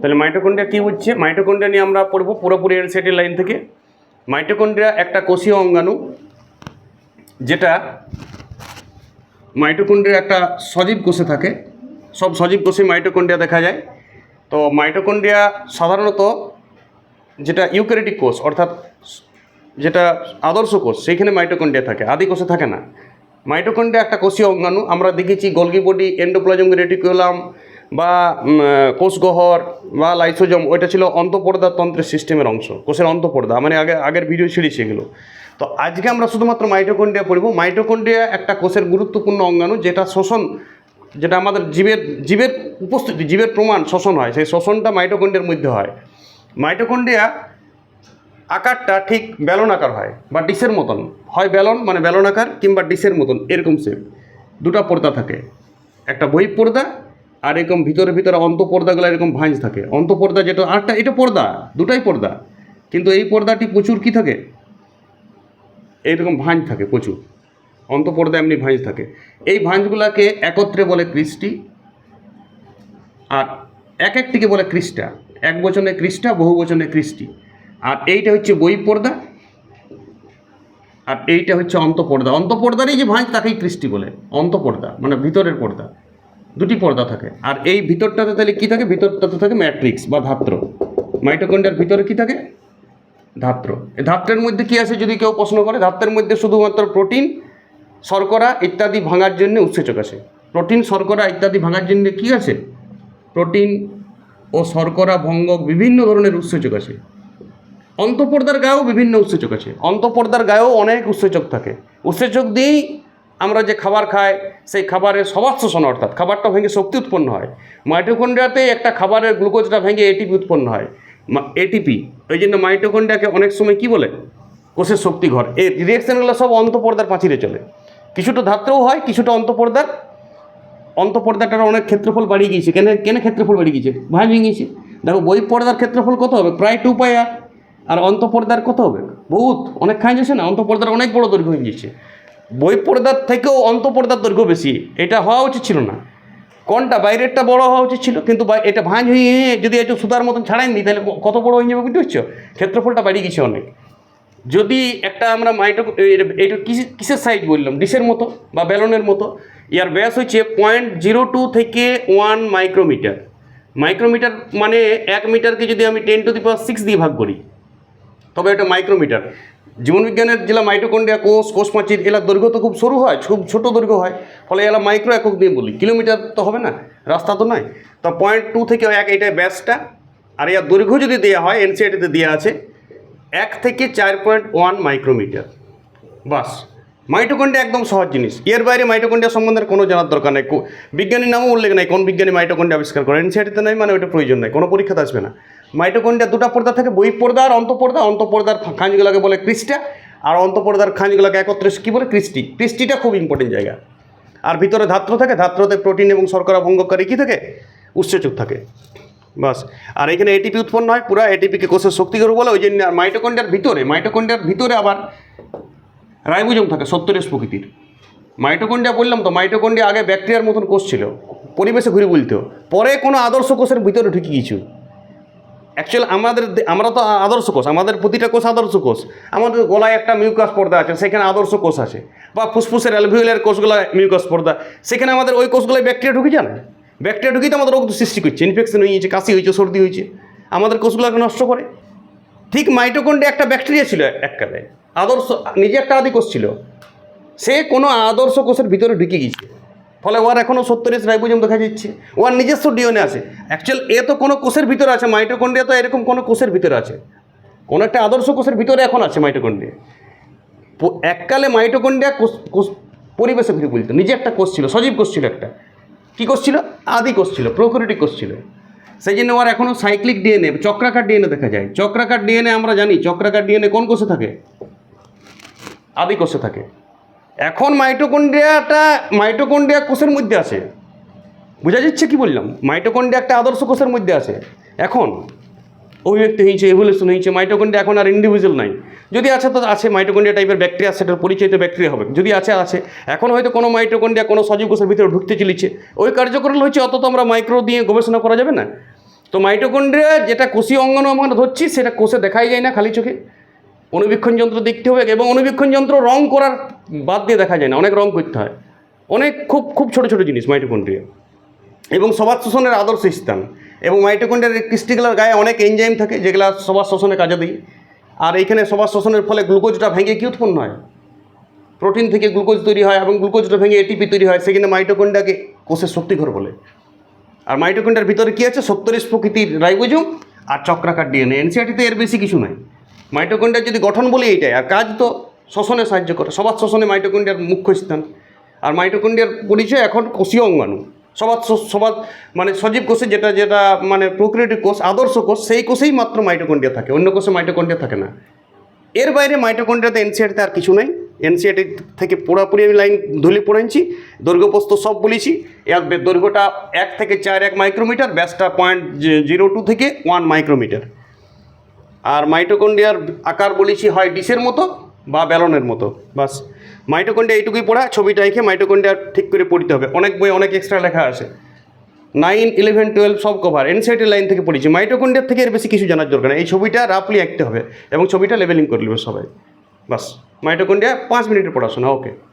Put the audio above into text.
তাহলে মাইটোকন্ড্রিয়া কী হচ্ছে মাইটোকন্ড্রিয়া নিয়ে আমরা পড়ব পুরোপুরি এনসিটি লাইন থেকে। মাইটোকন্ড্রিয়া একটা কোষীয় অঙ্গাণু, যেটা মাইটোকন্ড্রিয়া একটা সজীব কোষে থাকে। সব সজীব কোষে মাইটোকন্ড্রিয়া দেখা যায়। তো মাইটোকন্ড্রিয়া সাধারণত যেটা ইউক্যারিটিক কোষ, অর্থাৎ যেটা আদর্শ কোষ, সেইখানে মাইটোকন্ড্রিয়া থাকে, আদি কোষে থাকে না। মাইটোকন্ড্রিয়া একটা কোষীয় অঙ্গাণু, আমরা দেখেছি গলগি বডি এন্ডোপ্লাজম রেটিকুলাম বা কোষগহর বা লাইসোজম, ওইটা ছিল অন্তঃপর্দা তন্ত্রের সিস্টেমের অংশ, কোষের অন্তঃপর্দা মানে আগে, আগের ভিডিও ছিঁড়েছি এগুলো তো আজকে আমরা শুধুমাত্র মাইটোকন্ড্রিয়া পড়ব। মাইটোকন্ড্রিয়া একটা কোষের গুরুত্বপূর্ণ অঙ্গাণু, যেটা শোষণ যেটা আমাদের জীবের জীবের উপস্থিতি, জীবের প্রমাণ শোষণ হয়। সেই শোষণটা মাইটোকন্ড্রিয়ার মধ্যে হয়। মাইটোকন্ড্রিয়া আকারটা ঠিক বেলন আকার হয়, বা ডিশের মতন। হয় বেলন মানে বেলন আকার, কিংবা ডিশের মতন, এরকম শেপ দুটো পর্দা থাকে। একটা বই পর্দা আর এরকম ভিতরে ভিতরে অন্তঃপর্দাগুলো এরকম ভাঁজ থাকে। অন্তঃপর্দা যেটা, আরেকটা, এটা পর্দা, দুটাই পর্দা। কিন্তু এই পর্দাটি প্রচুর কি থাকে? এইরকম ভাঁজ থাকে প্রচুর। অন্তঃপর্দা এমনি ভাঁজ থাকে। এই ভাঁজগুলাকে একত্রে বলে কৃষ্টি, আর এক একটিকে বলে ক্রিস্টা এক বচনে ক্রিস্টা বহু বচনে কৃষ্টি। আর এইটা হচ্ছে বই পর্দা, আর এইটা হচ্ছে অন্তঃপর্দা। অন্তঃপর্দারই যে ভাঁজ, তাকেই কৃষ্টি বলে। অন্তঃপর্দা মানে ভিতরের পর্দা। দুটি পর্দা থাকে। আর এই ভিতরটাতে তাহলে কী থাকে? ভিতরটাতে থাকে ম্যাট্রিক্স বা ধাত্র। মাইটোকন্ড্রিয়ার ভিতরে কী থাকে? ধাত্র। এই ধাত্রের মধ্যে কী আছে যদি কেউ প্রশ্ন করে? ধাত্রের মধ্যে শুধুমাত্র প্রোটিন শর্করা ইত্যাদি ভাঙার জন্য উৎসেচক আছে। প্রোটিন শর্করা ইত্যাদি ভাঙার জন্য কী আছে? প্রোটিন ও শর্করা ভঙ্গক বিভিন্ন ধরনের উৎসেচক আছে। অন্তঃপর্দার গায়েও বিভিন্ন উৎসেচক আছে। অন্তঃপর্দার গায়েও অনেক উৎসেচক থাকে। উৎসেচক দিয়েই আমরা যে খাবার খাই, সেই খাবারের সবার শোষণ অর্থাৎ খাবারটা ভেঙে শক্তি উৎপন্ন হয়। মাইটোকন্ড্রিয়াতে একটা খাবারের গ্লুকোজটা ভেঙে এটিপি উৎপন্ন হয়। এটিপি ওই জন্য মাইটোকন্ড্রিয়াকে অনেক সময় কি বলে? কোষের শক্তি ঘর। এই রিয়াকশানগুলো সব অন্তঃপর্দার পাঁচিরে চলে। কিছুটা ধাত্রেও হয়, কিছুটা অন্তঃপর্দার। অন্তঃপর্দাটার অনেক ক্ষেত্রফল বাড়িয়ে গিয়েছে। কেন কেন ক্ষেত্রফল বাড়িয়ে গিয়েছে? ভেঙে গিয়েছে। দেখো, বই পর্দার ক্ষেত্রফল কত হবে? প্রায় টু পাই আর আর অন্তঃপর্দার কত হবে? বহুত। অনেক খাই যাচ্ছে না? অন্তঃপর্দার অনেক বড় দৈর্ঘ্য হয়ে গিয়েছে। বই পর্দার থেকেও অন্তঃপর্দার দৈর্ঘ্য বেশি। এটা হওয়া উচিত ছিল না। কোনটা বাইরেরটা বড় হওয়া উচিত ছিল, কিন্তু এটা ভাঁজ হয়ে যদি একটু সুতার মতন ছাড়াই নি তাহলে কত বড় হয়ে যাবে বুঝতে পারছ? ক্ষেত্রফলটা বাড়িয়ে গেছে অনেক। যদি একটা আমরা মাইটো এটা কিসের সাইজ বললাম? ডিশের মতো বা বেলনের মতো? ইয়ার ব্যাস হচ্ছে পয়েন্ট জিরো টু থেকে ওয়ান মাইক্রোমিটার মাইক্রোমিটার মানে এক মিটারকে যদি আমি ten to the power six দিয়ে ভাগ করি, তবে এটা মাইক্রোমিটার জীবনবিজ্ঞানের যেটা মাইটোকন্ড্রিয়া কোষ কোষ পাঁচির এলার দৈর্ঘ্য তো খুব সরু হয়, খুব ছোট দৈর্ঘ্য হয়, ফলে এলা মাইক্রো একক দিয়ে বলি। কিলোমিটার তো হবে না, রাস্তা তো নয়। তো পয়েন্ট টু থেকে এক এটা ব্যাসটা আর এর দৈর্ঘ্য যদি দেওয়া হয় এনসিআইটিতে দেওয়া আছে, এক থেকে চার পয়েন্ট ওয়ান মাইক্রোমিটার বাস, মাইটোকন্ড্রিয়া একদম সহজ জিনিস। এর বাইরে মাইটোকন্ড্রিয়া সম্বন্ধে কোনো জানার দরকার নেই। বিজ্ঞানীর নামও উল্লেখ নেই, কোন বিজ্ঞানী মাইটোকন্ড্রিয়া আবিষ্কার করে। এনসিআরটিতে নাই মানে ওইটা প্রয়োজন নেই, কোনো পরীক্ষাতে আসবে না। মাইটোকন্ড্রিয়া দুটো পর্দা থাকে, বই পর্দা আর অন্তঃপর্দা। অন্তঃপর্দার খাঁজগুলোকে বলে ক্রিস্টা আর অন্তঃপর্দার খাঁজগুলোকে একত্রে কী বলে? ক্রিস্টি। ক্রিস্টিটা খুব ইম্পর্টেন্ট জায়গা। আর ভিতরে ধাত্র থাকে, ধাত্রতে প্রোটিন এবং শর্করা ভঙ্গকারী কী থাকে? উৎসেচক থাকে। বাস। আর এখানে এটিপি উৎপন্ন হয়, পুরো এটিপিকে কোষের শক্তিগর বলে, ওই জন্য আর মাইটোকন্ড্রিয়ার ভিতরে মাইটোকন্ড্রিয়ার ভিতরে আবার রাইবোজম থাকে সত্তরেশ প্রকৃতির। মাইটোকন্ড্রিয়া বললাম তো, মাইটোকন্ড্রিয়া আগে ব্যাকটেরিয়ার মতন কোষ ছিল। পরিবেশে ঘুরে বলতো পরে কোনো আদর্শ কোষের ভিতরে ঢুকে কিছু অ্যাকচুয়ালি আমাদের আমরা তো আদর্শ কোষ, আমাদের প্রতিটা কোষ আদর্শ কোষ। আমাদের গলায় একটা মিউকাস পর্দা আছে, সেখানে আদর্শ কোষ আছে বা ফুসফুসের অ্যালভিউলের কোষগুলো মিউকাস পর্দা। সেখানে আমাদের ওই কোষগুলোয় ব্যাকটেরিয়া ঢুকে যায় না। ব্যাকটেরিয়া ঢুকিয়ে তো আমাদের রোগ সৃষ্টি করছে। ইনফেকশন হয়ে গেছে, কাশি হয়েছে, সর্দি হয়েছে। আমাদের কোষগুলোকে নষ্ট করে। ঠিক মাইটোকন্ড্রিয়া একটা ব্যাকটেরিয়া ছিল এককালে। আদর্শ, নিজে একটা আদি কোষ ছিল। সে কোনো আদর্শ কোষের ভিতরে ঢুকে গেছে ফলে ওর এখনও সত্তরের রাইবোজম দেখা যাচ্ছে। ওর নিজস্ব ডিএনএ আছে। অ্যাকচুয়াল এ তো কোনো কোষের ভিতরে আছে মাইটোকন্ড্রিয়া তো এরকম কোনো কোষের ভিতরে আছে। কোনো একটা আদর্শ কোষের ভিতরে এখন আছে মাইটোকন্ড্রিয়া প- এককালে মাইটোকন্ড্রিয়া কোষ কোষ পরিবেশে ঘুরে বলতো নিজে একটা কোষ ছিল, সজীব কোষ ছিল একটা। কী কোষ ছিল? আদি কোষ ছিল প্রোকরিটিক কোষ ছিল। সেই জন্য ওর এখনও সাইক্লিক ডিএনএ চক্রাকার ডিএনএ দেখা যায়। চক্রাকার ডিএনএ আমরা জানি, চক্রাকার ডিএনএ কোন কোষে থাকে? আদি কোষে থাকে। এখন মাইটোকন্ড্রিয়াটা, মাইটোকন্ড্রিয়া কোষের মধ্যে আছে। বোঝা যাচ্ছে কি বললাম? মাইটোকন্ড্রিয়া একটা আদর্শ কোষের মধ্যে আছে। এখন অভিব্যক্তি হয়েছে এভলিউশন হয়েছে মাইটোকন্ড্রিয়া এখন আর ইন্ডিভিজুয়াল নাই। যদি আছে, তো আছে, মাইটোকন্ড্রিয়া টাইপের ব্যাকটেরিয়া সেটার পরিচয় তো ব্যাকটেরিয়া হবে। যদি আছে আছে। এখন হয়তো কোনো মাইটোকন্ড্রিয়া কোনো সজীব কোষের ভিতরে ঢুকতে চলেছে। ওই কার্যকরণ হচ্ছে, অত তো আমরা মাইক্রো দিয়ে গবেষণা করা যাবে না। তো মাইটোকন্ড্রিয়া যেটা কোষীয় অঙ্গন আমরা ধরছি, সেটা কোষে দেখাই যায় না খালি চোখে। অনুবীক্ষণ যন্ত্র দেখতে হবে এবং অনুবীক্ষণ যন্ত্র রং করার বাদ দিয়ে দেখা যায় না, অনেক রং করতে হয়। অনেক খুব খুব ছোট ছোট জিনিস মাইটোকন্ড্রিয়া। এবং সবার শোষণের আদর্শ স্থান। এবং মাইটোকন্ড্রিয়ার ক্রিস্টিগুলার গায়ে অনেক এনজাইম থাকে, যেগুলো সবার শোষণে কাজে দেয়। আর এইখানে সবার শোষণের ফলে গ্লুকোজটা ভেঙে কি উৎপন্ন হয়? প্রোটিন থেকে গ্লুকোজ তৈরি হয় এবং গ্লুকোজটা ভেঙে এটিপি তৈরি হয়, সেখানে মাইটোকন্ড্রিয়াকে কোষের শক্তিঘর বলে। আর মাইটোকন্ড্রিয়ার ভিতরে কী আছে? সত্তরিশ প্রকৃতির রাইবোজোম আর চক্রাকার ডিএনএ এনসিআরটিতে এর বেশি কিছু নাই। মাইটোকন্ড্রিয়ার যদি গঠন বলি এইটাই। আর কাজ তো শ্বসনে সাহায্য করে। সবার শ্বসনে মাইটোকন্ড্রিয়ার মুখ্য স্থান। আর মাইটোকন্ড্রিয়ার পরিচয় এখন কোষীয় অঙ্গাণু। সবার সবার মানে সজীব কোষে যেটা যেটা মানে প্রক্রিয়াটিভ কোষ, আদর্শ কোষ, সেই কোষেই মাত্র মাইটোকন্ড্রিয়া থাকে। অন্য কোষে মাইটোকন্ড্রিয়া থাকে না। এর বাইরে মাইটোকন্ড্রিয়াতে এনসিআরতে আর কিছু নাই। এনসিআরটি থেকে পুরোপুরি আমি লাইন ধুলি পড়েছি দৈর্ঘ্যপ্রস্ত সব বলেছি। এর দৈর্ঘ্যটা এক থেকে চার এক মাইক্রোমিটার, ব্যাসটা পয়েন্ট জিরো টু থেকে ওয়ান মাইক্রোমিটার আর মাইটোকন্ড্রিয়ার আকার বলেছি হয় ডিশের মতো। বা ব্যালনের মতো, বাস। মাইটোকন্ডিয়া এইটুকুই পড়া ছবিটা এঁকে মাইটোকন্ডিয়া ঠিক করে পড়তে হবে। অনেক বই, অনেক এক্সট্রা লেখা আছে। নাইন ইলেভেন টুয়েলভ সব কভার এনসিআইটি লাইন থেকে পড়েছি। মাইটোকন্ডিয়ার থেকে এর বেশি কিছু জানার দরকার নেই। এই ছবিটা রাফলি আঁকতে হবে এবং ছবিটা লেভেলিং করে নেবে সবাই। বাস। মাইটোকন্ডিয়া পাঁচ মিনিটের পড়াশোনা ওকে